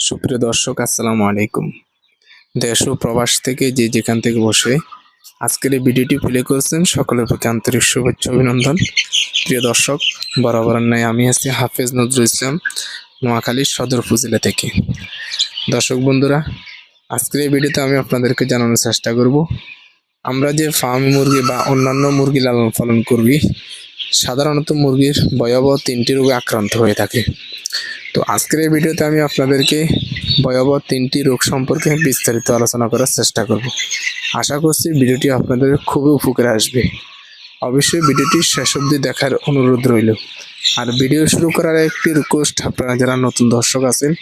সুপ্রিয় দর্শক, আসসালামু আলাইকুম। দেশ ও প্রবাস থেকে যে যেখান থেকে বসে আজকের এই ভিডিওটি প্লে করেছেন, সকলের প্রতি আন্তরিক শুভেচ্ছা, অভিনন্দন। প্রিয় দর্শক, বরাবর ন্যায় আমি আছি হাফেজ নজরুল ইসলাম নোয়াখালীর সদর উপজেলা থেকে। দর্শক বন্ধুরা, আজকের এই ভিডিওতে আমি আপনাদেরকে জানানোর চেষ্টা করব, আমরা যে ফার্ম মুরগি বা অন্যান্য মুরগি লালন পালন করবি সাধারণত মুরগির ভয়াবহ তিনটি রোগে আক্রান্ত হয়ে থাকে। তো আজকের এই ভিডিওতে আমি আপনাদেরকে ভয়াবহ তিনটি রোগ সম্পর্কে বিস্তারিত আলোচনা করার চেষ্টা করব। আশা করছি ভিডিওটি আপনাদের খুবই উপকারে আসবে। অবশ্যই ভিডিওটি শেষ অবধি দেখার অনুরোধ রইল। আর ভিডিও শুরু করার একটি রিকোয়েস্ট আপনারা যারা নতুন দর্শক আছেন,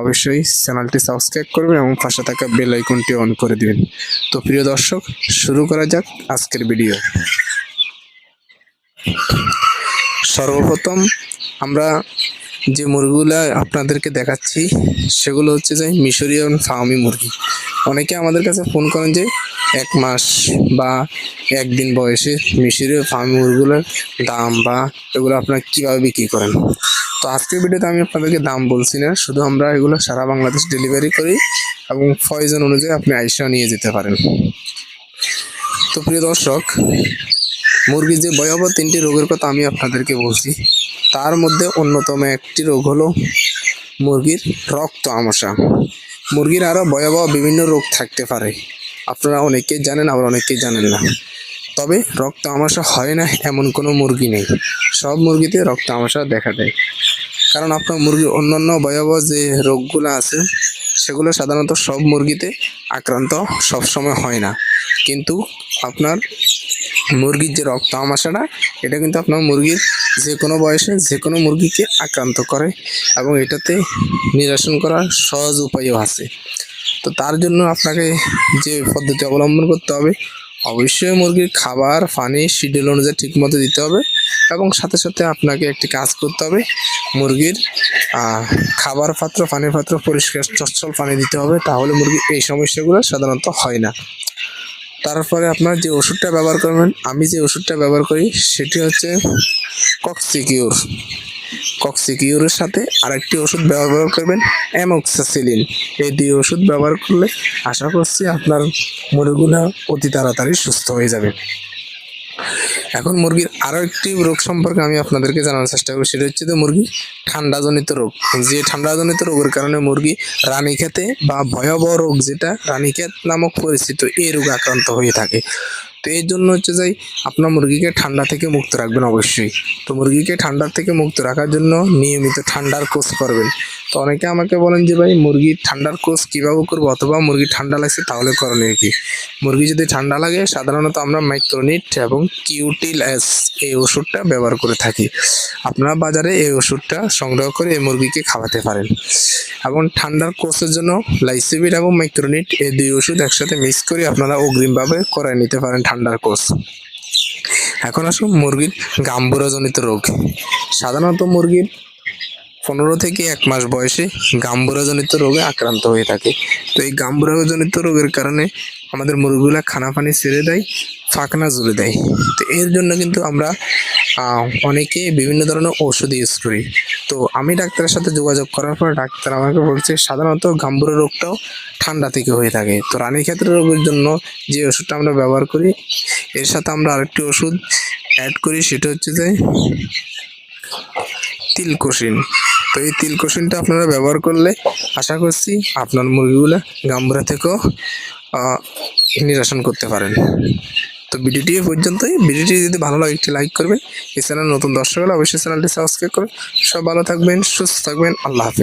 অবশ্যই চ্যানেলটি সাবস্ক্রাইব করবেন এবং পাশে থাকা বেল আইকনটি অন করে দিবেন। তো প্রিয় দর্শক, শুরু করা যাক আজকের ভিডিও। সর্বপ্রথম আমরা যে মুরগিগুলো আপনাদেরকে দেখাচ্ছি, সেগুলো হচ্ছে যে মিশরীয় ফার্মি মুরগি। অনেকে আমাদের কাছে ফোন করেন যে এক মাস বা একদিন বয়সে মিশরীয় ফার্মি মুরগিগুলোর দাম বা এগুলো আপনারা কীভাবে বিক্রি করেন। তো আজকের ভিডিওতে আমি আপনাদেরকে দাম বলছি না, শুধু আমরা এগুলো সারা বাংলাদেশ ডেলিভারি করি এবং প্রয়োজন অনুযায়ী আপনি আইসা নিয়ে যেতে পারেন। তো প্রিয় দর্শক মুরগির যে ভয়াবহ তিনটি রোগের কথা আমি আপনাদেরকে বলছি, তার মধ্যে অন্যতম একটি রোগ হলো মুরগির রক্ত আমসা মুরগির আরও ভয়াবহ বিভিন্ন রোগ থাকতে পারে। আপনারা অনেকেই জানেন, আবার অনেকেই জানেন না। তবে রক্ত আমসা হয় না এমন কোনো মুরগি নেই। সব মুরগিতে রক্ত আমসা দেখা দেয়। কারণ আপনার মুরগির অন্যান্য ভয়াবহ যে রোগগুলো আছে, সেগুলো সাধারণত সব মুরগিতে আক্রান্ত সবসময় হয় না। কিন্তু আপনার মুরগির যে রক্ত আমাশাটা এটা কিন্তু আপনার মুরগির যে কোনো বয়সে যে কোনো মুরগিকে আক্রান্ত করে এবং এটাতে নিরসন করার সহজ উপায়ও আছে। তো তার জন্য আপনাকে যে পদ্ধতি অবলম্বন করতে হবে, অবশ্যই মুরগির খাবার, পানি শিডিউল অনুযায়ী ঠিকমতো দিতে হবে এবং সাথে সাথে আপনাকে একটি কাজ করতে হবে, মুরগির খাবার পাত্র, পানির পাত্র পরিষ্কার চচ্ছল পানি দিতে হবে, তাহলে মুরগির এই সমস্যাগুলো সাধারণত হয় না। তারপরে আপনার যে ওষুধটা ব্যবহার করবেন, আমি যে ওষুধটা ব্যবহার করি, সেটি হচ্ছে কক্সিকিউর কক্সিকিউরের সাথে আরেকটি ওষুধ ব্যবহার করবেন অ্যামোক্সাসিলিন এই দুই ওষুধ ব্যবহার করলে আশা করছি আপনার মুরগিগুলো অতি তাড়াতাড়ি সুস্থ হয়ে যাবে। এখন মুরগির আরও একটি রোগ সম্পর্কে আমি আপনাদেরকে জানানোর চেষ্টা করি সেটা হচ্ছে যে মুরগি ঠান্ডাজনিত রোগ। যে ঠান্ডাজনিত রোগের কারণে মুরগি রানী রানীক্ষেতে বা ভয়াবহ রোগ যেটা রানীক্ষেত নামক পরিচিত এই রোগে আক্রান্ত হয়ে থাকে। তো এর জন্য হচ্ছে যে আপনার মুরগিকে ঠান্ডা থেকে মুক্ত রাখবেন অবশ্যই। তো মুরগিকে ঠান্ডা থেকে মুক্ত রাখার জন্য নিয়মিত ঠান্ডার কোর্স করবেন। তো অনেকে আমাকে বলেন যে, ভাই মুরগির ঠান্ডার কোর্স কীভাবে করব? অথবা মুরগি ঠান্ডা লাগছে তাহলে করণীয় কি? মুরগি যদি ঠান্ডা লাগে, সাধারণত আমরা মাইক্রোনিট এবং কিউটিল এস এই ওষুধটা ব্যবহার করে থাকি। আপনারা বাজারে এই ওষুধটা সংগ্রহ করে এই মুরগিকে খাওয়াতে পারেন। এবং ঠান্ডার কোর্সের জন্য লাইসিবিট এবং মাইক্রোনিট এই দুই ওষুধ একসাথে মিক্স করে আপনারা অগ্রিমভাবে করায় নিতে পারেন ঠান্ডার কোর্স এখন আসুন মুরগির গাম্বুরাজনিত রোগ। সাধারণত মুরগির পনেরো থেকে এক মাস বয়সে গাম্বুরাজনিত রোগে আক্রান্ত হয়ে থাকে। তো এই গাম্বুরাজনিত রোগের কারণে আমাদের মুরগিগুলা খানা পানি ছেড়ে দেয়, ফাঁকনা জুড়ে দেয়। তো এর জন্য কিন্তু আমরা অনেকে বিভিন্ন ধরনের ওষুধ ইউজ করি তো আমি ডাক্তারের সাথে যোগাযোগ করার পর ডাক্তার আমাকে বলছে, সাধারণত গাম্বুরা রোগটাও ঠান্ডা থেকে হয়ে থাকে। তো রানী রানীক্ষেত্র রোগের জন্য যে ওষুধটা আমরা ব্যবহার করি, এর সাথে আমরা আরেকটি ওষুধ অ্যাড করি, সেটা হচ্ছে যে তিলকোষিন তো এই তিলকোশিনটা আপনারা ব্যবহার করলে আশা করছি আপনার মুরগিগুলো গামবুড়া থেকেও নিরাসন করতে পারেন। তো ভিডিওটি পর্যন্তই। ভিডিওটি যদি ভালো লাগে একটি লাইক করবে এই চ্যানেল নতুন দর্শক হলে অবশ্যই চ্যানেলটি সাবস্ক্রাইব করবে সব ভালো থাকবেন, সুস্থ থাকবেন। আল্লাহ হাফেজ।